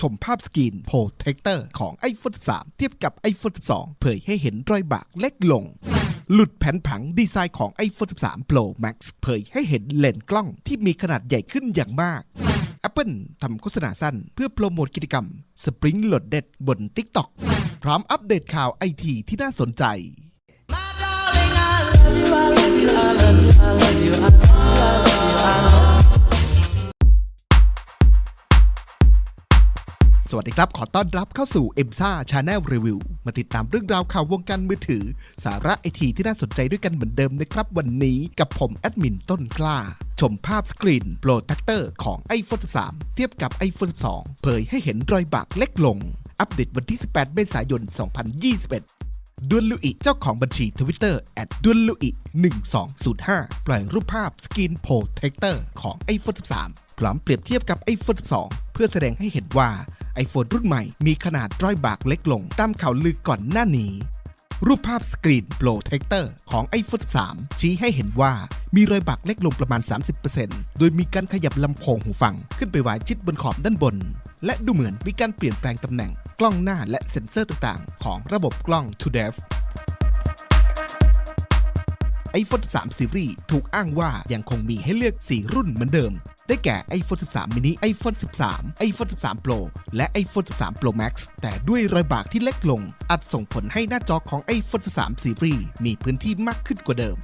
ชมภาพสกรีนโปรเทคเตอร์ของ iPhone 13 เทียบกับ iPhone 12 เผยให้เห็นรอยบากเล็กลง หลุดแผนผังดีไซน์ของ iPhone 13 Pro Max เผยให้เห็นเลนส์กล้องที่มีขนาดใหญ่ขึ้นอย่างมาก Apple ทำโฆษณาสั้นเพื่อโปรโมทกิจกรรม Spring Loaded บน TikTok พร้อมอัปเดตข่าวไอทีที่น่าสนใจ My darling, I love you, I love you, I love you, I love you, สวัสดีครับ ขอต้อนรับเข้าสู่ e m s a Channel Review มาติดตามเรื่องราวข่าววงการมือถือ สาระไอทีที่น่าสนใจด้วยกันเหมือนเดิมนะครับ วันนี้กับผมแอดมินต้นกล้า ชมภาพสกรีนโปรเทคเตอร์ของ iPhone 13 เทียบกับ iPhone 12 เผยให้เห็นรอยบากเล็กลง อัปเดตวันที่ 18 เมษายน 2021ดวนลุอิเจ้าของบัญชีทวิตเตอร์แอดดวนลุอิ1205 ปล่อยรูปภาพสกรีนโปรเทคเตอร์ของ iPhone 13 พร้อมเปรียบเทียบกับ iPhone 12 เพื่อแสดงให้เห็นว่า iPhone รุ่นใหม่มีขนาดร้อยบากเล็กลง ตามข่าวลือก่อนหน้านี้ รูปภาพสกรีนโปรเทคเตอร์ของ iPhone 13 ชี้ให้เห็นว่ามีรอยบากเล็กลงประมาณ 30%โดยมีการขยับลำโพงหูฟัง ขึ้นไปไว้ชิดบนขอบด้านบน และดูเหมือนมีการเปลี่ยนแปลงตำแหน่งกล้องหน้าและเซ็นเซอร์ต่างๆ ของระบบกล้อง2 depth iPhone 13 Series ถูกอ้างว่ายังคงมีให้เลือก 4 รุ่นเหมือนเดิม ได้แก่ iPhone 13 mini iPhone 13 iPhone 13 Pro และ iPhone 13 Pro Max แต่ด้วยรอยบากที่เล็กลง อาจส่งผลให้หน้าจอของ iPhone 13 Series มีพื้นที่มากขึ้นกว่าเดิม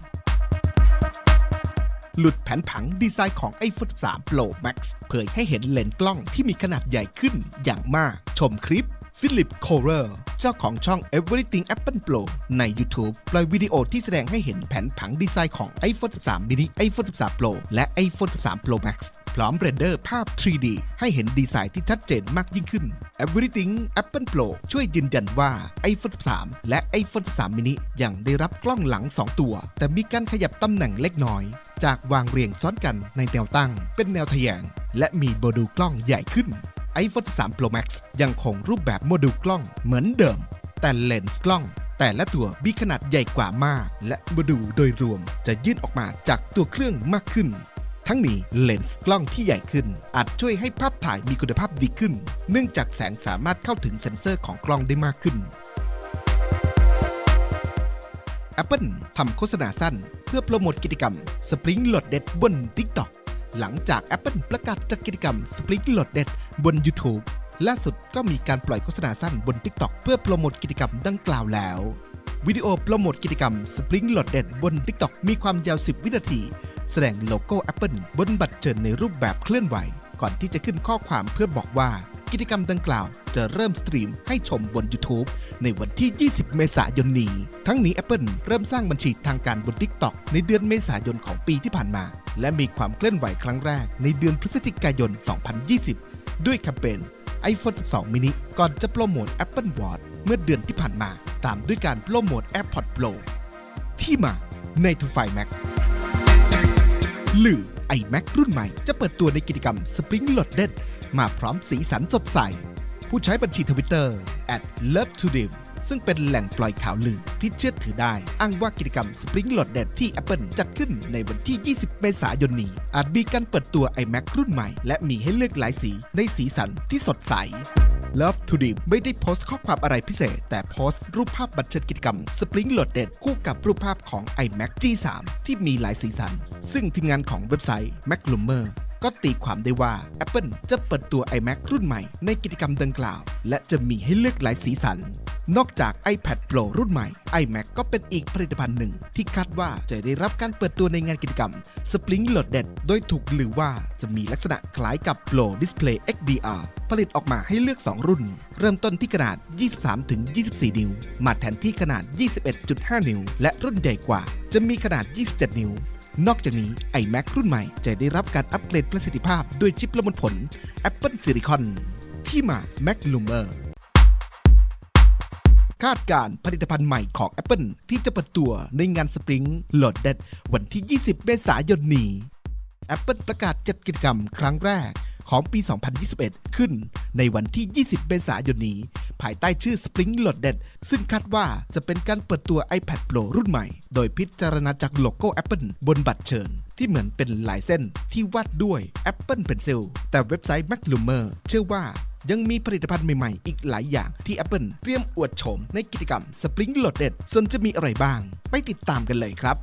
หลุดแผนผังดีไซน์ของ iPhone 13 Pro Max เผยให้เห็นเลนส์กล้องที่มีขนาดใหญ่ขึ้นอย่างมาก ชมคลิป ฟิลิปโคเรอร์เจ้าของช่อง Everything Apple Pro ใน YouTube ปล่อยวิดีโอที่แสดงให้เห็นแผนผังดีไซน์ของ iPhone 13 mini iPhone 13 Pro และ iPhone 13 Pro Max พร้อมเรนเดอร์ภาพ 3D ให้เห็นดีไซน์ที่ชัดเจนมากยิ่งขึ้น Everything Apple Pro ช่วยยืนยันว่า iPhone 13 และ iPhone 13 mini ยังได้รับกล้องหลัง 2 ตัว แต่มีการขยับตำแหน่งเล็กน้อย จากวางเรียงซ้อนกันในแนวตั้ง เป็นแนวทะแยง และมีโมดูลกล้องใหญ่ขึ้น iPhone 13 Pro Max ยังคงรูปแบบโมดูลกล้องเหมือนเดิม แต่เลนส์กล้อง แต่ละตัวมีขนาดใหญ่กว่ามาก และโมดูลโดยรวมจะยื่นออกมาจากตัวเครื่องมากขึ้น ทั้งนี้เลนส์กล้องที่ใหญ่ขึ้น อาจช่วยให้ภาพถ่ายมีคุณภาพดีขึ้น เนื่องจากแสงสามารถเข้าถึงเซ็นเซอร์ของกล้องได้มากขึ้น Apple ทำโฆษณาสั้น เพื่อโปรโมทกิจกรรม Spring Loaded บน TikTok หลังจาก Apple ประกาศจัดกิจกรรม Spring Loaded บน YouTube ล่าสุดก็มีการปล่อยโฆษณาสั้นบน TikTok เพื่อโปรโมทกิจกรรมดังกล่าวแล้ว วิดีโอโปรโมทกิจกรรม Spring Loaded บน TikTok มีความยาว 10 วินาที แสดงโลโก้ Apple บนบัตรเชิญในรูปแบบเคลื่อนไหว ก่อนที่จะขึ้นข้อความเพื่อบอกว่า กิจกรรมดังกล่าวจะเริ่มสตรีมให้ชมบน YouTube ในวันที่ 20 เมษายนนี้ ทั้งนี้ Apple เริ่มสร้างบัญชีทางการบน TikTok ในเดือนเมษายนของปีที่ผ่านมา และมีความเคลื่อนไหวครั้งแรกในเดือนพฤศจิกายน 2020 ด้วยแคมเปญ iPhone 12 mini ก่อนจะโปรโมท Apple Watch เมื่อเดือนที่ผ่านมา ตามด้วยการโปรโมท AirPods Pro ที่มาใน To Find Mac หรือ iMac รุ่นใหม่จะเปิดตัวในกิจกรรม Spring Loaded มาพร้อมสีสันสดใส ผู้ใช้บัญชีทวิตเตอร์ @love to dim ซึ่งเป็นแหล่งปล่อยข่าวลือที่เชื่อถือได้ อ้างว่ากิจกรรม Spring Loaded ที่ Apple จัดขึ้นในวันที่ 20 เมษายนนี้ อาจมีการเปิดตัว iMac รุ่นใหม่ และมีให้เลือกหลายสีในสีสันที่สดใส Love to Dim ไม่ได้โพสต์ข้อความอะไรพิเศษ แต่โพสต์รูปภาพบัตรเชิญกิจกรรม Spring Loaded คู่กับรูปภาพของ iMac G3 ที่มีหลายสีสัน ซึ่งทีมงานของเว็บไซต์ Maclumer ก็ตีความได้ว่า Apple จะเปิดตัว iMac รุ่นใหม่ในกิจกรรมดังกล่าว และจะมีให้เลือกหลายสีสัน นอกจาก iPad Pro รุ่นใหม่ iMac ก็เป็นอีกผลิตภัณฑ์หนึ่ง ที่คาดว่าจะได้รับการเปิดตัวในงานกิจกรรม Spring Loaded โดยถูกลือว่าจะมีลักษณะคล้ายกับ Pro Display XDR ผลิตออกมาให้เลือก 2 รุ่น เริ่มต้นที่ขนาด 23-24 นิ้ว มาแทนที่ขนาด 21.5 นิ้ว และรุ่นใหญ่กว่าจะมีขนาด 27 นิ้ว นอกจากนี้ iMac รุ่นใหม่จะได้รับการอัปเกรดประสิทธิภาพด้วยชิปละมุนผล Apple Silicon ที่มา Mac Lumer คาดการผลิตภัณฑ์ใหม่ของ Apple ที่จะเปิดตัวในงาน Spring Loaded วันที่ 20 เมษายนนี้ Apple ประกาศจัดกิจกรรมครั้งแรกของปี 2021 ขึ้นในวันที่ 20 เมษายนนี้ ภายใต้ชื่อ Spring Loaded ซึ่งคาดว่าจะเป็นการเปิดตัว iPad Pro รุ่นใหม่ โดยพิจารณาจากโลโก้ Apple บนบัตรเชิญ ที่เหมือนเป็นลายเส้นที่วาดด้วย Apple Pencil แต่เว็บไซต์ Maclumer เชื่อว่ายังมีผลิตภัณฑ์ใหม่ ๆ อีกหลายอย่างที่ Apple เตรียมอวดโฉมในกิจกรรม Spring Loaded ส่วนจะมีอะไรบ้าง ไปติดตามกันเลยครับ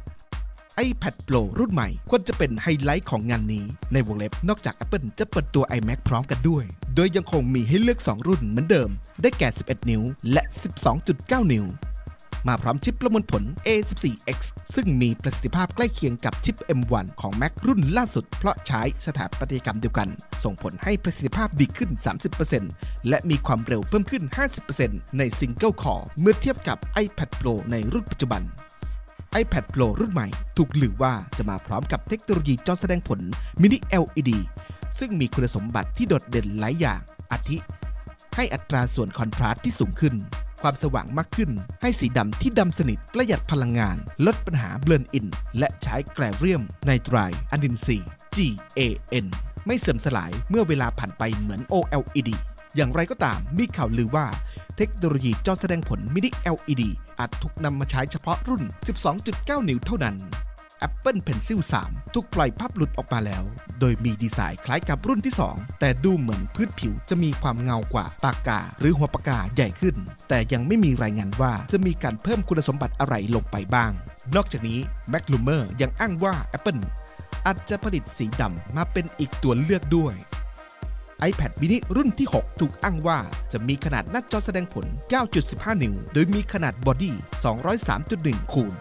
iPad Pro รุ่นใหม่ควรจะเป็นไฮไลท์ของงานนี้ ในวงเล็บนอกจาก Apple จะเปิดตัว iMac พร้อมกันด้วย โดยยังคงมีให้เลือก 2 รุ่นเหมือนเดิม ได้แก่ 11 นิ้ว และ 12.9 นิ้วมาพร้อมชิปประมวลผล A14X ซึ่งมีประสิทธิภาพใกล้เคียงกับชิป M1 ของ Mac รุ่นล่าสุด เพราะใช้สถาปัตยกรรมเดียวกัน ส่งผลให้ประสิทธิภาพดีขึ้น 30%และมีความเร็วเพิ่มขึ้น 50%ใน Single Core เมื่อเทียบกับ iPad Pro ในรุ่นปัจจุบัน iPad Pro รุ่นใหม่ ถูกหลือว่าจะมาพร้อมกับเทคโนโลยีจอแสดงผล Mini LED ซึ่งมีคุณสมบัติที่โดดเด่นหลายอย่าง อาทิ ให้อัตราส่วนคอนทราสต์ที่สูงขึ้น ความสว่างมากขึ้น ให้สีดำที่ดำสนิทประหยัดพลังงาน ลดปัญหาเบลนอิน และใช้แกลเรียมไนไตรอะนินซี GAN ไม่เสื่อมสลายเมื่อเวลาผ่านไปเหมือน OLED อย่างไรก็ตามมีข่าวลือว่า เทคโนโลยีจอแสดงผล Mini LED อาจถูกนำมาใช้เฉพาะรุ่น 12.9 นิ้วเท่านั้น Apple Pencil 3 ถูกปล่อยภาพหลุดออกมาแล้ว โดยมีดีไซน์คล้ายกับรุ่นที่ 2 แต่ดูเหมือนพื้นผิวจะมีความเงากว่าปากกา หรือหัวปากกาใหญ่ขึ้น แต่ยังไม่มีรายงานว่าจะมีการเพิ่มคุณสมบัติอะไรลงไปบ้าง นอกจากนี้ m a c l u m e r ยังอ้างว่า Apple อาจจะผลิตสีดำมาเป็นอีกตัวเลือกด้วย iPad mini รุ่นที่ 6 ถูกอ้างว่าจะมีขนาดหน้าจอแสดงผล 9.15 นิ้ว โดยมีขนาดบอดี้ 203.1 คูณ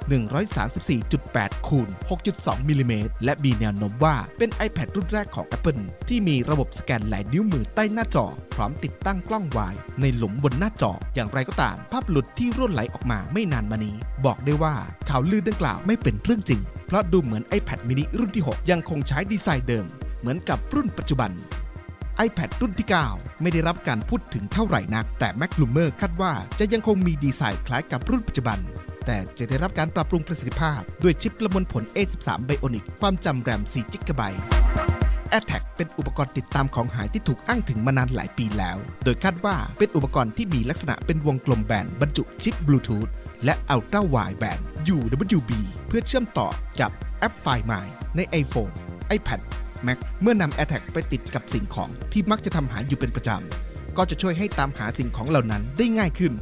134.8 คูณ 6.2 มิลลิเมตร และมีแนวโน้มว่าเป็น iPad รุ่นแรกของ Apple ที่มีระบบสแกนลายนิ้วมือใต้หน้าจอ พร้อมติดตั้งกล้องวาย ในหลุมบนหน้าจอ อย่างไรก็ตาม ภาพหลุดที่ร่วนไหลออกมาไม่นานมานี้ บอกได้ว่าข่าวลือดังกล่าวไม่เป็นเรื่องจริง เพราะดูเหมือน iPad mini รุ่นที่ 6 ยังคงใช้ดีไซน์เดิม เหมือนกับรุ่นปัจจุบัน iPad รุ่นที่ 9 ไม่ได้รับการพูดถึงเท่าไหร่นัก แต่ m a c l u m e r คาดว่าจะยังคงมีดีไซน์คล้ายกับรุ่นปัจจุบัน แต่จะได้รับการปรับปรุงประสิทธิภาพ ด้วยชิปประมวลผล A13 Bionic ความจำแรม4 GB AirTag เป็นอุปกรณ์ติดตามของหายที่ถูกอ้างถึงมานานหลายปีแล้ว โดยคาดว่าเป็นอุปกรณ์ที่มีลักษณะเป็นวงกลมแบนบรรจุชิปบลูทูธและ Ultra Wide Band UWB เพื่อเชื่อมต่อกับแอป Find My ใน iPhone iPad Mac เมื่อนำ AirTag ไปติดกับสิ่งของที่มักจะทำหายอยู่เป็นประจำ ก็จะช่วยให้ตามหาสิ่งของเหล่านั้นได้ง่ายขึ้น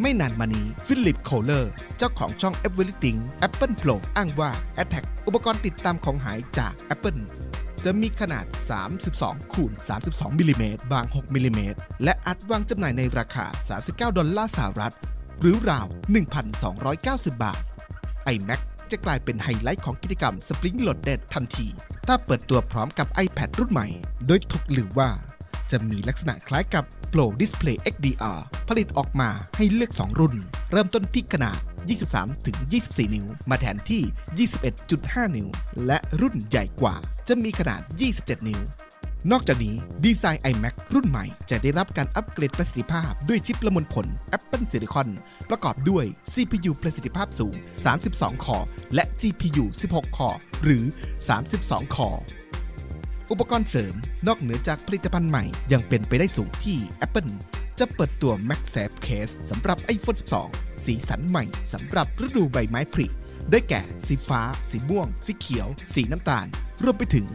ไม่นานมานี้ฟิลิปโคลเลอร์ เจ้าของช่อง Everything Apple Pro อ้างว่า AirTag อุปกรณ์ติดตามของหายจาก Apple จะมีขนาด 32 คูณ 32 มิลลิเมตร บาง 6 มิลลิเมตร และอัดวางจำหน่ายในราคา 39 ดอลลาร์สหรัฐ หรือราว 1,290 บาท iMac จะกลายเป็นไฮไลท์ของกิจกรรม Spring Loaded ทันที ถ้าเปิดตัวพร้อมกับ iPad รุ่นใหม่ โดยถูกลือว่า จะมีลักษณะคล้ายกับ Pro Display XDR ผลิตออกมาให้เลือก 2 รุ่น เริ่มต้นที่ขนาด 23-24 นิ้ว มาแทนที่ 21.5 นิ้ว และรุ่นใหญ่กว่าจะมีขนาด 27 นิ้ว นอกจากนี้ดีไซน์ iMac รุ่นใหม่จะได้รับการอัปเกรดประสิทธิภาพด้วยชิปประมวลผล Apple Silicon ประกอบด้วย CPU ประสิทธิภาพสูง 32 คอและ GPU 16 คอหรือ 32 คออุปกรณ์เสริมนอกเหนือจากผลิตภัณฑ์ใหม่ยังเป็นไปได้สูงที่ Apple จะเปิดตัว MagSafe Case สำหรับ iPhone 12 สีสันใหม่สำหรับฤดูใบไม้ผลิได้แก่สีฟ้า สีม่วง สีเขียว สีน้ำตาล รวมไปถึง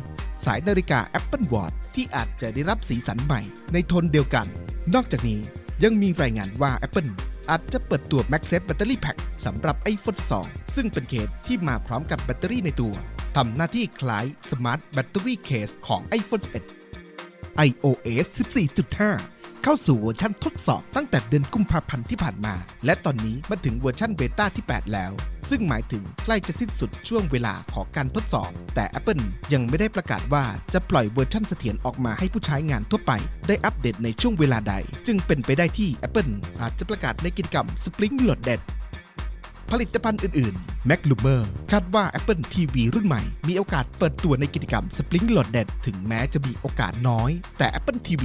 สายนาฬิกา Apple Watch ที่อาจจะได้รับสีสันใหม่ในโทนเดียวกัน นอกจากนี้ยังมีรายงานว่า Apple อาจจะเปิดตัว MagSafe Battery Pack สำหรับ iPhone 2 ซึ่งเป็นเคสที่มาพร้อมกับแบตเตอรี่ในตัว ทำหน้าที่คล้าย Smart Battery Case ของ iPhone 11 iOS 14.5 เข้าสู่เวอร์ชันทดสอบตั้งแต่เดือนกุมภาพันธ์ที่ผ่านมา และตอนนี้มาถึงเวอร์ชันเบต้าที่ 8 แล้ว ซึ่งหมายถึงใกล้จะสิ้นสุดช่วงเวลาของการทดสอบ แต่ Apple ยังไม่ได้ประกาศว่าจะปล่อยเวอร์ชันเสถียรออกมาให้ผู้ใช้งานทั่วไป ได้อัปเดตในช่วงเวลาใด จึงเป็นไปได้ที่ Apple อาจจะประกาศในกิจกรรม Spring Loaded ผลิตภัณฑ์อื่นๆ Mac l u m e r คาดว่า Apple TV รุ่นใหม่ มีโอกาสเปิดตัวในกิจกรรม Spring Loaded ถึงแม้จะมีโอกาสน้อย แต่ Apple TV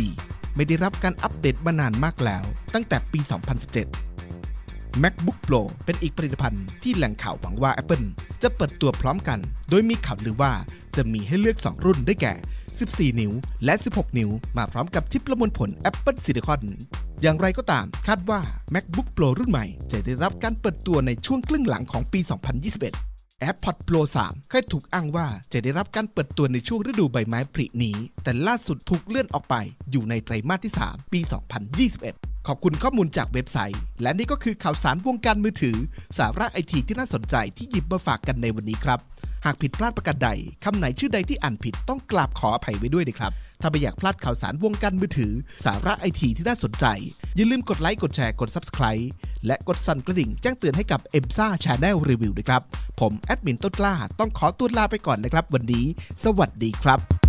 ไม่ได้รับการอัปเดตมานานมากแล้ว ตั้งแต่ปี 2017 MacBook Pro เป็นอีกผลิตภัณฑ์ที่แหล่งข่าวหวังว่า Apple จะเปิดตัวพร้อมกัน โดยมีข่าวลือว่าจะมีให้เลือก 2 รุ่นได้แก่ 14 นิ้ว และ 16 นิ้ว มาพร้อมกับชิปประมวลผล Apple Silicon อย่างไรก็ตามคาดว่า MacBook Pro รุ่นใหม่ จะได้รับการเปิดตัวในช่วงครึ่งหลังของปี 2021 AirPods Pro 3เคยถูกอ้างว่าจะได้รับการเปิดตัวในช่วงฤดูใบไม้ผลินี้ แต่ล่าสุดถูกเลื่อนออกไปอยู่ในไตรมาสที่ 3 ปี 2021 ขอบคุณข้อมูลจากเว็บไซต์ และนี่ก็คือข่าวสารวงการมือถือ สาระไอทีที่น่าสนใจที่หยิบมาฝากกันในวันนี้ครับ หากผิดพลาดประการใดคำไหนชื่อใดที่อ่านผิดต้องกราบขออภัยไว้ด้วยนะครับถ้าไม่อยากพลาดข่าวสารวงการมือถือ สาระไอทีที่น่าสนใจ อย่าลืมกดไลค์กดแชร์กด Subscribe และกดสั่นกระดิ่งแจ้งเตือนให้กับ e m s a Channel Review ด้วยครับ ผมแอดมินต้นกล้า ต้องขอตัวลาไปก่อนนะครับ วันนี้ สวัสดีครับ